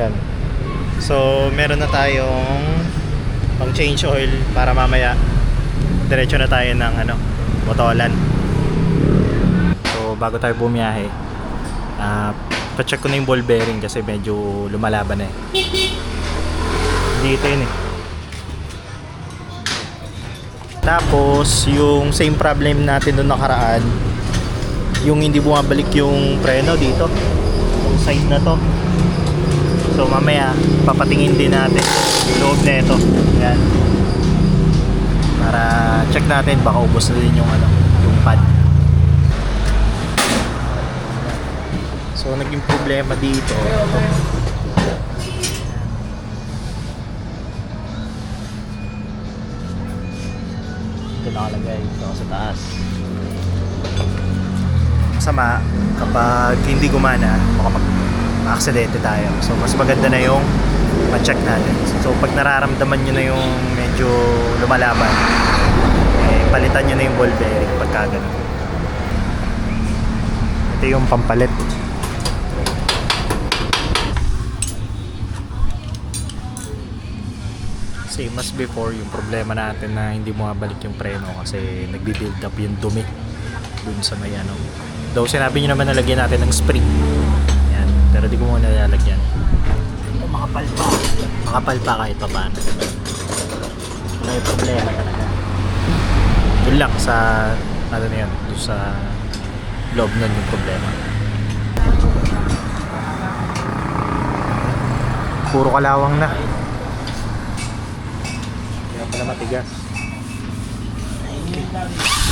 Yan. So, meron na tayong pang change oil para mamaya diretso na tayo ng ano, botolan. So, bago tayo bumiyahe, ah pa-check ko na yung ball bearing kasi medyo lumalaban na eh. Dito yun eh. Tapos, yung same problem natin doon nakaraan, yung hindi bumabalik yung preno dito. Yung side na to. So, mamaya, papatingin din natin loob na ito. Yan. Para check natin, baka ubos na din yung, ano, yung pad. So, naging problema dito. Ito nakalagay ito sa taas. Masama kapag hindi gumana, baka mag-aksidente tayo. So, mas maganda na yung ma-check natin. So, pag nararamdaman nyo na yung medyo lumalaban, eh, palitan nyo na yung ball bearing pagka ganun. Ito yung pampalit. Same as before, yung problema natin na hindi bumabalik yung preno kasi nagbi-build up yung dumi dun sa may ano. Though sinabi nyo naman na lagyan natin ng spring. Pero di ko muna nilalagyan. Oh, makapal pa. Makapal pa kahit pa paano. Yung problema talaga. Yun lang sa ano na yun. Doon sa loob nun yung problema. Puro kalawang na. Kaya pala matigas. Okay.